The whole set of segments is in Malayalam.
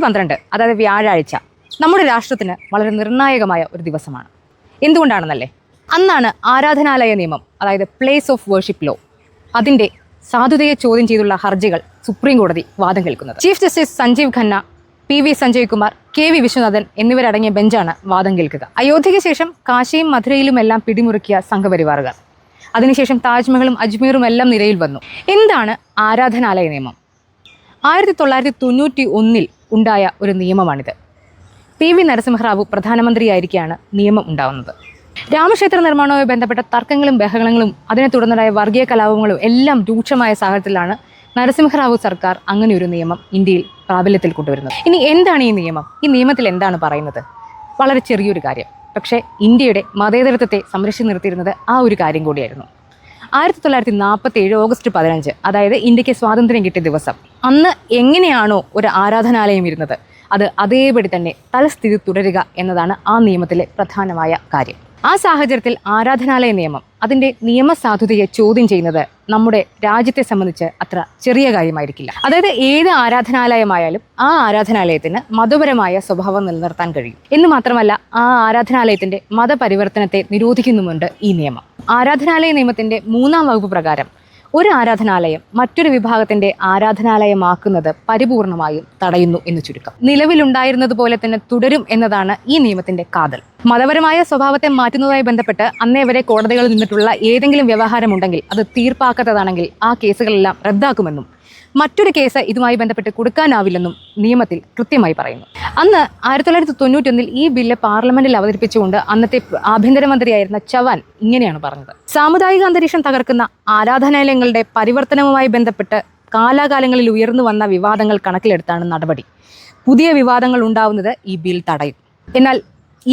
പന്ത്രണ്ട് അതായത് വ്യാഴാഴ്ച നമ്മുടെ രാഷ്ട്രത്തിന് വളരെ നിർണായകമായ ഒരു ദിവസമാണ്. എന്തുകൊണ്ടാണെന്നല്ലേ? അന്നാണ് ആരാധനാലയ നിയമം അതായത് പ്ലേസ് ഓഫ് വേർഷിപ്പ് ലോ അതിന്റെ സാധുതയെ ചോദ്യം ചെയ്തുള്ള ഹർജികൾ സുപ്രീം കോടതി വാദം കേൾക്കുന്നത്. Chief justice Sanjiv Khanna P V Sanjay Kumar K V Viswanathan എന്നിവരടങ്ങിയ ബെഞ്ചാണ് വാദം കേൾക്കുക. അയോധ്യയ്ക്ക് ശേഷം കാശിയും മധുരയിലുമെല്ലാം പിടിമുറുക്കിയ സംഘപരിവാറുകാർ. അതിനുശേഷം താജ്മഹലും അജ്മീറും എല്ലാം നിരയിൽ വന്നു. എന്താണ് ആരാധനാലയ നിയമം? ആയിരത്തി തൊള്ളായിരത്തി തൊണ്ണൂറ്റി ഒന്നിൽ ഉണ്ടായ ഒരു നിയമമാണിത്. പി വി നരസിംഹറാവു പ്രധാനമന്ത്രിയായിരിക്കെയാണ് നിയമം ഉണ്ടാവുന്നത്. രാമക്ഷേത്ര നിർമ്മാണവുമായി ബന്ധപ്പെട്ട തർക്കങ്ങളും ബഹളങ്ങളും അതിനെ തുടർന്നുണ്ടായ വർഗീയ കലാപങ്ങളും എല്ലാം രൂക്ഷമായ സാഹചര്യത്തിലാണ് നരസിംഹറാവു സർക്കാർ അങ്ങനെ ഒരു നിയമം ഇന്ത്യയിൽ പ്രാബല്യത്തിൽ കൊണ്ടുവരുന്നത്. ഇനി എന്താണ് ഈ നിയമം? ഈ നിയമത്തിൽ എന്താണ് പറയുന്നത്? വളരെ ചെറിയൊരു കാര്യം. പക്ഷേ ഇന്ത്യയുടെ മതേതരത്വത്തെ സംരക്ഷിച്ചു നിർത്തിയിരുന്നത് ആ ഒരു കാര്യം കൂടിയായിരുന്നു. ആയിരത്തി തൊള്ളായിരത്തി നാൽപ്പത്തി ഏഴ് ഓഗസ്റ്റ് പതിനഞ്ച് അതായത് ഇന്ത്യയ്ക്ക് സ്വാതന്ത്ര്യം കിട്ടിയ ദിവസം. അന്ന് എങ്ങനെയാണോ ഒരു ആരാധനാലയം ഇരുന്നത്? അത് അതേപടി തന്നെ തലസ്ഥിതി തുടരുക എന്നതാണ് ആ നിയമത്തിലെ പ്രധാനമായ കാര്യം. ആ സാഹചര്യത്തിൽ ആരാധനാലയ നിയമം അതിന്റെ നിയമസാധുതയെ ചോദ്യം ചെയ്യുന്നത് നമ്മുടെ രാജ്യത്തെ സംബന്ധിച്ച് അത്ര ചെറിയ കാര്യമായിരിക്കില്ല. അതായത് ഏത് ആരാധനാലയമായാലും ആ ആരാധനാലയത്തിന് മതപരമായ സ്വഭാവം നിലനിർത്താൻ കഴിയും. എന്ന് മാത്രമല്ല ആ ആരാധനാലയത്തിന്റെ മതപരിവർത്തനത്തെ നിരോധിക്കുന്നുമുണ്ട് ഈ നിയമം. ആരാധനാലയ നിയമത്തിന്റെ മൂന്നാം വകുപ്പ് പ്രകാരം ഒരു ആരാധനാലയം മറ്റൊരു വിഭാഗത്തിന്റെ ആരാധനാലയമാക്കുന്നത് പരിപൂർണമായും തടയുന്നു എന്ന് ചുരുക്കം. നിലവിലുണ്ടായിരുന്നത് പോലെ തന്നെ തുടരും എന്നതാണ് ഈ നിയമത്തിന്റെ കാതൽ. മതപരമായ സ്വഭാവത്തെ മാറ്റുന്നതുമായി ബന്ധപ്പെട്ട് അന്നേ വരെ കോടതികളിൽ നിന്നിട്ടുള്ള ഏതെങ്കിലും വ്യവഹാരമുണ്ടെങ്കിൽ അത് തീർപ്പാക്കാത്തതാണെങ്കിൽ ആ കേസുകളെല്ലാം റദ്ദാക്കുമെന്നും മറ്റൊരു കേസ് ഇതുമായി ബന്ധപ്പെട്ട് കൊടുക്കാനാവില്ലെന്നും നിയമത്തിൽ കൃത്യമായി പറയുന്നു. അന്ന് ആയിരത്തി തൊള്ളായിരത്തി തൊണ്ണൂറ്റൊന്നിൽ ഈ ബില്ല് പാർലമെന്റിൽ അവതരിപ്പിച്ചുകൊണ്ട് അന്നത്തെ ആഭ്യന്തരമന്ത്രിയായിരുന്ന ചവാൻ ഇങ്ങനെയാണ് പറഞ്ഞത്. സാമുദായിക അന്തരീക്ഷം തകർക്കുന്ന ആരാധനാലയങ്ങളുടെ പരിവർത്തനവുമായി ബന്ധപ്പെട്ട് കാലാകാലങ്ങളിൽ ഉയർന്നു വന്ന വിവാദങ്ങൾ കണക്കിലെടുത്താണ് നടപടി. പുതിയ വിവാദങ്ങൾ ഉണ്ടാവുന്നത് ഈ ബിൽ തടയും. എന്നാൽ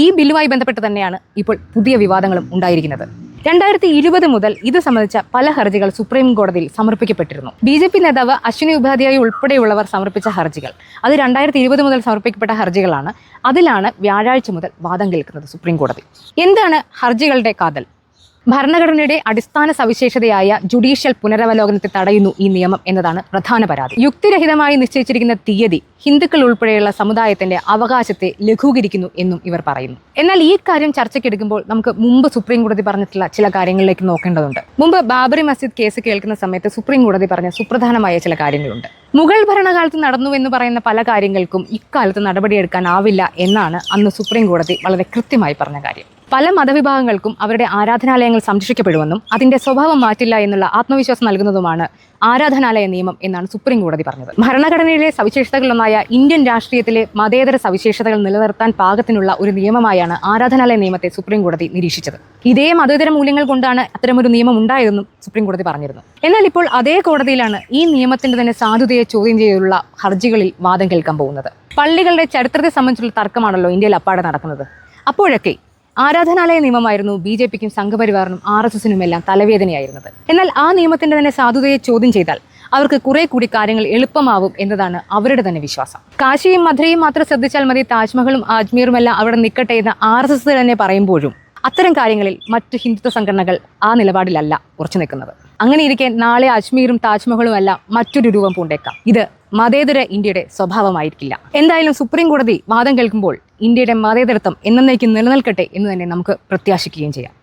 ഈ ബില്ലുമായി ബന്ധപ്പെട്ട് തന്നെയാണ് ഇപ്പോൾ പുതിയ വിവാദങ്ങളും ഉണ്ടായിരിക്കുന്നത്. രണ്ടായിരത്തി ഇരുപത് മുതൽ ഇത് സംബന്ധിച്ച പല ഹർജികൾ സുപ്രീം കോടതിയിൽ സമർപ്പിക്കപ്പെട്ടിരുന്നു. ബി ജെ പി നേതാവ് അശ്വിനി ഉപാധ്യായ ഉൾപ്പെടെയുള്ളവർ സമർപ്പിച്ച ഹർജികൾ. അത് രണ്ടായിരത്തി ഇരുപത് മുതൽ സമർപ്പിക്കപ്പെട്ട ഹർജികളാണ്. അതിലാണ് വ്യാഴാഴ്ച മുതൽ വാദം കേൾക്കുന്നത് സുപ്രീം കോടതി. എന്താണ് ഹർജികളുടെ കാതൽ? ഭരണഘടനയുടെ അടിസ്ഥാന സവിശേഷതയായ ജുഡീഷ്യൽ പുനരവലോകനത്തെ തടയുന്നു ഈ നിയമം എന്നതാണ് പ്രധാന പരാതി. യുക്തിരഹിതമായി നിശ്ചയിച്ചിരിക്കുന്ന തീയതി ഹിന്ദുക്കൾ ഉൾപ്പെടെയുള്ള സമുദായത്തിന്റെ അവകാശത്തെ ലഘൂകരിക്കുന്നു എന്നും ഇവർ പറയുന്നു. എന്നാൽ ഈ കാര്യം ചർച്ചയ്ക്കെടുക്കുമ്പോൾ നമുക്ക് മുമ്പ് സുപ്രീം കോടതി പറഞ്ഞിട്ടുള്ള ചില കാര്യങ്ങളിലേക്ക് നോക്കേണ്ടതുണ്ട്. മുമ്പ് ബാബറി മസ്ജിദ് കേസ് കേൾക്കുന്ന സമയത്ത് സുപ്രീം കോടതി പറഞ്ഞ സുപ്രധാനമായ ചില കാര്യങ്ങളുണ്ട്. മുഗൾ ഭരണകാലത്ത് നടന്നു എന്ന് പറയുന്ന പല കാര്യങ്ങൾക്കും ഇക്കാലത്ത് നടപടിയെടുക്കാനാവില്ല എന്നാണ് അന്ന് സുപ്രീം കോടതി വളരെ കൃത്യമായി പറഞ്ഞ കാര്യം. പല മതവിഭാഗങ്ങൾക്കും അവരുടെ ആരാധനാലയങ്ങൾ സംരക്ഷിക്കപ്പെടുമെന്നും അതിന്റെ സ്വഭാവം മാറ്റില്ല എന്നുള്ള ആത്മവിശ്വാസം നൽകുന്നതുമാണ് ആരാധനാലയ നിയമം എന്നാണ് സുപ്രീം കോടതി പറഞ്ഞത്. ഭരണഘടനയിലെ സവിശേഷതകളിലൊന്നായ ഇന്ത്യൻ രാഷ്ട്രീയത്തിലെ മതേതര സവിശേഷതകൾ നിലനിർത്താൻ പാകത്തിനുള്ള ഒരു നിയമമായാണ് ആരാധനാലയ നിയമത്തെ സുപ്രീം കോടതി നിരീക്ഷിച്ചത്. ഇതേ മതേതര മൂല്യങ്ങൾ കൊണ്ടാണ് അത്തരമൊരു നിയമം ഉണ്ടായതെന്നും സുപ്രീം കോടതി പറഞ്ഞിരുന്നു. എന്നാൽ ഇപ്പോൾ അതേ കോടതിയിലാണ് ഈ നിയമത്തിന്റെ തന്നെ സാധുതയെ ചോദ്യം ചെയ്തുള്ള ഹർജികളിൽ വാദം കേൾക്കാൻ പോകുന്നത്. പള്ളികളുടെ ചരിത്രത്തെ സംബന്ധിച്ചുള്ള തർക്കമാണല്ലോ ഇന്ത്യയിൽ അപ്പാടെ നടക്കുന്നത്. അപ്പോഴൊക്കെ ആരാധനാലയ നിയമമായിരുന്നു ബി ജെ പിക്കും സംഘപരിവാറിനും ആർ എസ് എസിനുമെല്ലാം തലവേദനയായിരുന്നത്. എന്നാൽ ആ നിയമത്തിന്റെ തന്നെ സാധുതയെ ചോദ്യം ചെയ്താൽ അവർക്ക് കുറെ കൂടി കാര്യങ്ങൾ എളുപ്പമാവും എന്നതാണ് അവരുടെ തന്നെ വിശ്വാസം. കാശിയും മധുരയും മാത്രം ശ്രദ്ധിച്ചാൽ മതി താജ്മഹലും അജ്മീറും എല്ലാം അവിടെ നിൽക്കട്ടെ എന്ന് ആർ എസ് എസ് തന്നെ പറയുമ്പോഴും അത്തരം കാര്യങ്ങളിൽ മറ്റ് ഹിന്ദുത്വ സംഘടനകൾ ആ നിലപാടിലല്ല ഉറച്ചു നിൽക്കുന്നത്. അങ്ങനെ ഇരിക്കെ നാളെ അജ്മീറും താജ്മഹലും എല്ലാം മറ്റൊരു രൂപം പൂണ്ടേക്കാം. ഇത് മതേതര ഇന്ത്യയുടെ സ്വഭാവമായിരിക്കില്ല. എന്തായാലും സുപ്രീം കോടതി വാദം കേൾക്കുമ്പോൾ ഇന്ത്യയുടെ മതേതരത്വം എന്നേക്കും നിലനിൽക്കട്ടെ എന്ന് തന്നെ നമുക്ക് പ്രത്യാശിക്കുകയും ചെയ്യാം.